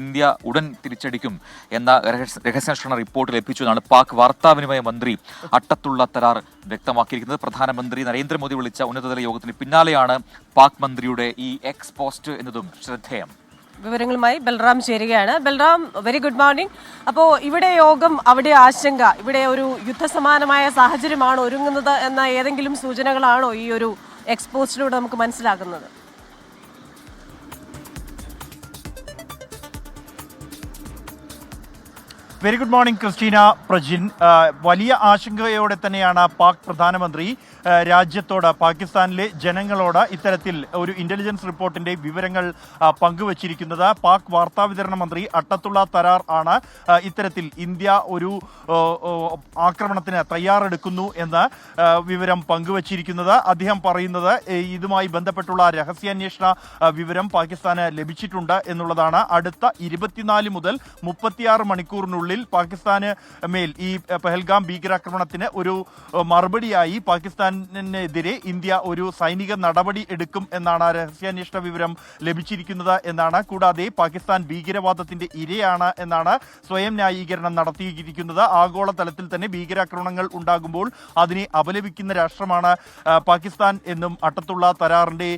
India ഉടൻ തിരിച്ചടിക്കും എന്ന രഹസ്യാന്വേഷണ റിപ്പോർട്ട് ലഭിച്ചു എന്നാണ് പാക് വാർത്താവിനിമയ മന്ത്രി അട്ടത്തുള്ള തരാർ വ്യക്തമാക്കിയിരിക്കുന്നത്. പ്രധാനമന്ത്രി നരേന്ദ്രമോദി വിളിച്ച ഉന്നതതല യോഗത്തിന് പിന്നാലെയാണ് പാക് മന്ത്രിയുടെ ഈ എക്സ് പോസ്റ്റ് എന്നതും ശ്രദ്ധേയം. വിവരങ്ങളുമായി ബൽറാം ചേരുകയാണ്. ബൽറാം വെരി ഗുഡ് മോർണിംഗ് അപ്പോൾ ഇവിടെ യോഗം അവിടെ ആശങ്ക ഇവിടെ ഒരു യുദ്ധസമാനമായ സാഹചര്യമാണ് ഒരുങ്ങുന്നത് എന്ന ഏതെങ്കിലും സൂചനകളാണോ ഈ ഒരു എക്സ്പോസ്റ്റിലൂടെ നമുക്ക് മനസ്സിലാക്കുന്നത് very good morning Christina Prajin. വലിയ ആശങ്കയോടെ തന്നെയാണ് പാക് പ്രധാനമന്ത്രി രാജ്യത്തോട് പാകിസ്ഥാനിലെ ജനങ്ങളോട് ഇത്തരത്തിൽ ഒരു ഇന്റലിജൻസ് റിപ്പോർട്ടിന്റെ വിവരങ്ങൾ പങ്കുവച്ചിരിക്കുന്നത്. പാക് വാർത്താവിതരണ മന്ത്രി അട്ടത്തുള്ള തരാർ ആണ്. ഇത്തരത്തിൽ ഇന്ത്യ ഒരു ആക്രമണത്തിന് തയ്യാറെടുക്കുന്നു എന്ന വിവരം പങ്കുവച്ചിരിക്കുന്നത്. അദ്ദേഹം പറയുന്നത് ഇതുമായി ബന്ധപ്പെട്ടുള്ള രഹസ്യാന്വേഷണ വിവരം പാകിസ്ഥാന് ലഭിച്ചിട്ടുണ്ട് എന്നുള്ളതാണ്. അടുത്ത ഇരുപത്തിനാല് മുതൽ മുപ്പത്തിയാറ് മണിക്കൂറിനുള്ളിൽ പാകിസ്ഥാന് മേൽ ഈ പെഹൽഗാം പഹൽഗാം ഭീകരാക്രമണത്തിന് ഒരു മറുപടിയായി പാകിസ്ഥാനെതിരെ ഇന്ത്യ ഒരു സൈനിക നടപടി എടുക്കും എന്നാണ് രഹസ്യാന്വേഷണ വിവരം ലഭിച്ചിരിക്കുന്നത് എന്നാണ്. കൂടാതെ പാകിസ്ഥാൻ ഭീകരവാദത്തിന്റെ ഇരയാണ് എന്നാണ് സ്വയം ന്യായീകരണം നടത്തിയിരിക്കുന്നത്. ആഗോളതലത്തിൽ തന്നെ ഭീകരാക്രമണങ്ങൾ ഉണ്ടാകുമ്പോൾ അതിനെ അപലപിക്കുന്ന രാഷ്ട്രമാണ് പാകിസ്ഥാൻ എന്നും അട്ടത്തുള്ള തരാറിന്റെ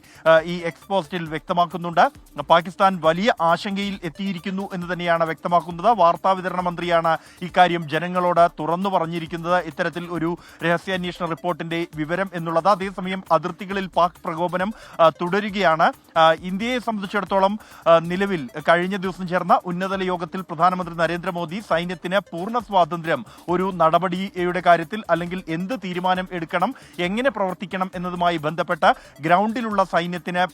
ഈ എക്സ്പോസ്റ്റിൽ വ്യക്തമാക്കുന്നുണ്ട്. പാകിസ്ഥാൻ വലിയ ആശങ്കയിൽ എത്തിയിരിക്കുന്നു എന്ന് തന്നെയാണ് വ്യക്തമാക്കുന്നത്. വാർത്താവിതരണ മന്ത്രിയാണ് ഇക്കാര്യം ജനങ്ങളോട് തുറന്നു പറഞ്ഞിരിക്കുന്നത്. ഇത്തരത്തിൽ ഒരു രഹസ്യാന്വേഷണ റിപ്പോർട്ടിന്റെ വിവരം എന്നുള്ളത് അതേസമയം അതിർത്തികളിൽ പാക് പ്രകോപനം തുടരുകയാണ്. ഇന്ത്യയെ സംബന്ധിച്ചിടത്തോളം നിലവിൽ കഴിഞ്ഞ ദിവസം ചേർന്ന ഉന്നതതല യോഗത്തിൽ പ്രധാനമന്ത്രി നരേന്ദ്രമോദി സൈന്യത്തിന് പൂർണ സ്വാതന്ത്ര്യം ഒരു നടപടിയുടെ കാര്യത്തിൽ അല്ലെങ്കിൽ എന്ത് തീരുമാനം എടുക്കണം എങ്ങനെ പ്രവർത്തിക്കണം എന്നതുമായി ബന്ധപ്പെട്ട് ഗ്രൗണ്ടിലുള്ള സൈന്യത്തിന്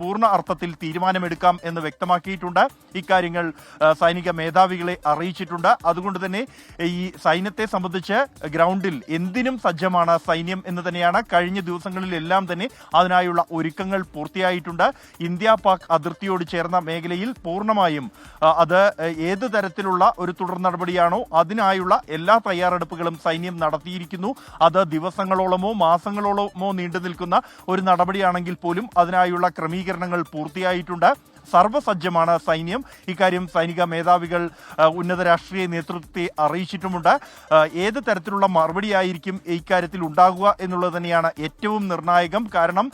പൂർണ അർത്ഥത്തിൽ തീരുമാനമെടുക്കാം എന്ന് വ്യക്തമാക്കിയിട്ടുണ്ട്. ഇക്കാര്യങ്ങൾ സൈനിക മേധാവികളെ അറിയിച്ചിട്ടുണ്ട്. അതുകൊണ്ട് തന്നെ ഈ സൈന്യത്തെ സംബന്ധിച്ച് ഗ്രൗണ്ടിൽ എന്തിനും സജ്ജമാണ് സൈന്യം എന്ന് തന്നെയാണ് കഴിഞ്ഞ ദിവസങ്ങളിലെല്ലാം തന്നെ അതിനായുള്ള ഒരുക്കങ്ങൾ പൂർത്തിയായിട്ടുണ്ട്. ഇന്ത്യ പാക് അതിർത്തിയോട് ചേർന്ന മേഖലയിൽ പൂർണമായും അത് ഏത് തരത്തിലുള്ള ഒരു തുടർ നടപടിയാണോ അതിനായുള്ള എല്ലാ തയ്യാറെടുപ്പുകളും സൈന്യം നടത്തിയിരിക്കുന്നു. അത് ദിവസങ്ങളോളമോ മാസങ്ങളോളമോ നീണ്ടു നിൽക്കുന്ന ഒരു നടപടിയാണെങ്കിൽ പോലും അതിനായുള്ള ക്രമീകരണങ്ങൾ പൂർത്തിയായിട്ടുണ്ട്. സർവസജ്ജമാണ് സൈന്യം. ഇക്കാര്യം സൈനിക മേധാവികൾ ഉന്നത രാഷ്ട്രീയ നേതൃത്വത്തെ അറിയിച്ചിട്ടുമുണ്ട്. ഏത് തരത്തിലുള്ള മറുപടിയായിരിക്കും ഇക്കാര്യത്തിൽ ഉണ്ടാകുക എന്നുള്ളത് തന്നെയാണ് ഏറ്റവും നിർണായകം കാരണം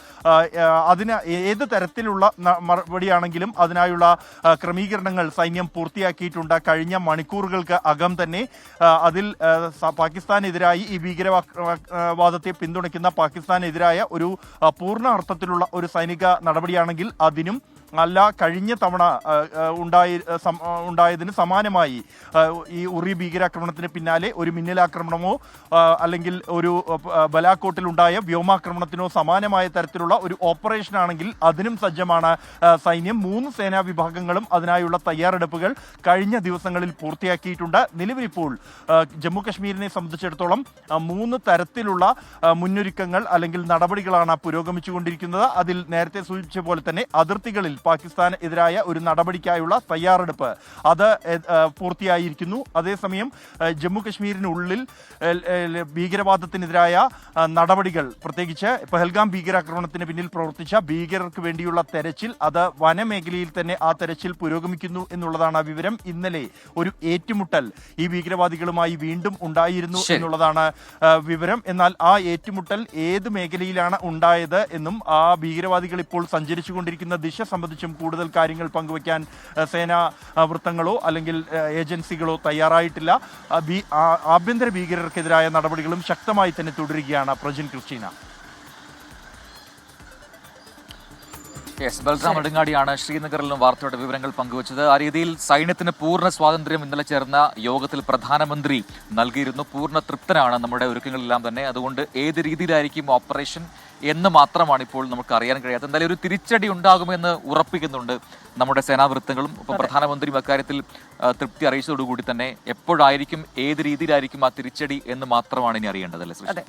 അതിന് ഏത് തരത്തിലുള്ള മറുപടിയാണെങ്കിലും അതിനായുള്ള ക്രമീകരണങ്ങൾ സൈന്യം പൂർത്തിയാക്കിയിട്ടുണ്ട്. കഴിഞ്ഞ മണിക്കൂറുകൾക്ക് അകം തന്നെ അതിൽ പാകിസ്ഥാനെതിരായി ഈ ഭീകരവാദത്തെ പിന്തുണയ്ക്കുന്ന പാകിസ്ഥാനെതിരായ ഒരു പൂർണ അർത്ഥത്തിലുള്ള ഒരു സൈനിക നടപടിയാണെങ്കിൽ അതിനും അല്ല കഴിഞ്ഞ തവണ ഉണ്ടായി ഉണ്ടായതിന് സമാനമായി ഈ ഉറി ഭീകരാക്രമണത്തിന് പിന്നാലെ ഒരു മിന്നലാക്രമണമോ അല്ലെങ്കിൽ ഒരു ബലാക്കോട്ടിലുണ്ടായ വ്യോമാക്രമണത്തിനോ സമാനമായ തരത്തിലുള്ള ഒരു ഓപ്പറേഷൻ ആണെങ്കിൽ അതിനും സജ്ജമാണ് സൈന്യം. മൂന്ന് സേനാ വിഭാഗങ്ങളും അതിനായുള്ള തയ്യാറെടുപ്പുകൾ കഴിഞ്ഞ ദിവസങ്ങളിൽ പൂർത്തിയാക്കിയിട്ടുണ്ട്. നിലവിലിപ്പോൾ ജമ്മുകശ്മീരിനെ ജമ്മു കശ്മീരിനെ സംബന്ധിച്ചിടത്തോളം മൂന്ന് തരത്തിലുള്ള മുന്നൊരുക്കങ്ങൾ അല്ലെങ്കിൽ നടപടികളാണ് പുരോഗമിച്ചുകൊണ്ടിരിക്കുന്നത്. അതിൽ നേരത്തെ സൂചിപ്പിച്ച പോലെ തന്നെ അതിർത്തികളിൽ പാകിസ്ഥാന് എതിരായ ഒരു നടപടിക്കായുള്ള തയ്യാറെടുപ്പ്. അത് പൂർത്തിയായിരിക്കുന്നു. അതേസമയം ജമ്മുകശ്മീരിനുള്ളിൽ ജമ്മു കശ്മീരിനുള്ളിൽ ഭീകരവാദത്തിനെതിരായ നടപടികൾ പ്രത്യേകിച്ച് പെഹൽഗാം ഭീകരാക്രമണത്തിന് പിന്നിൽ പ്രവർത്തിച്ച ഭീകരർക്ക് വേണ്ടിയുള്ള തെരച്ചിൽ അത് വനമേഖലയിൽ തന്നെ ആ തെരച്ചിൽ പുരോഗമിക്കുന്നു എന്നുള്ളതാണ് വിവരം. ഇന്നലെ ഒരു ഏറ്റുമുട്ടൽ ഈ ഭീകരവാദികളുമായി വീണ്ടും ഉണ്ടായിരുന്നു എന്നുള്ളതാണ് വിവരം. എന്നാൽ ആ ഏറ്റുമുട്ടൽ ഏത് മേഖലയിലാണ് ഉണ്ടായത് എന്നും ആ ഭീകരവാദികൾ ഇപ്പോൾ സഞ്ചരിച്ചുകൊണ്ടിരിക്കുന്ന ദിശ സംബന്ധിച്ചും കൂടുതൽ കാര്യങ്ങൾ പങ്കുവയ്ക്കാൻ സേനാ വൃത്തങ്ങളോ അല്ലെങ്കിൽ ഏജൻസികളോ തയ്യാറായിട്ടില്ല. ആഭ്യന്തര ഭീകരർക്കെതിരായ നടപടികളും ശക്തമായി തന്നെ തുടരുകയാണ് പ്രജിൻ ക്രിസ്റ്റീന. യെസ് ബൽറാം നെടുങ്ങാടിയാണ് ശ്രീനഗറിൽ നിന്നും വാർത്തയുടെ വിവരങ്ങൾ പങ്കുവച്ചത്. ആ രീതിയിൽ സൈന്യത്തിന് പൂർണ സ്വാതന്ത്ര്യം ഇന്നലെ ചേർന്ന യോഗത്തിൽ പ്രധാനമന്ത്രി നൽകിയിരുന്നു. പൂർണ തൃപ്തനാണ് നമ്മുടെ ഒരുക്കങ്ങളെല്ലാം തന്നെ. അതുകൊണ്ട് ഏത് രീതിയിലായിരിക്കും ഓപ്പറേഷൻ എന്ന് മാത്രമാണ് ഇപ്പോൾ നമുക്ക് അറിയാൻ കഴിയാത്തത്. എന്തായാലും ഒരു തിരിച്ചടി ഉണ്ടാകുമെന്ന് ഉറപ്പിക്കുന്നുണ്ട് നമ്മുടെ സേനാവൃത്തങ്ങളും. ഒപ്പം പ്രധാനമന്ത്രിയും അക്കാര്യത്തിൽ തൃപ്തി അറിയിച്ചതോടുകൂടി തന്നെ എപ്പോഴായിരിക്കും ഏത് രീതിയിലായിരിക്കും ആ തിരിച്ചടി എന്ന് മാത്രമാണ് ഇനി അറിയേണ്ടത് അല്ലേ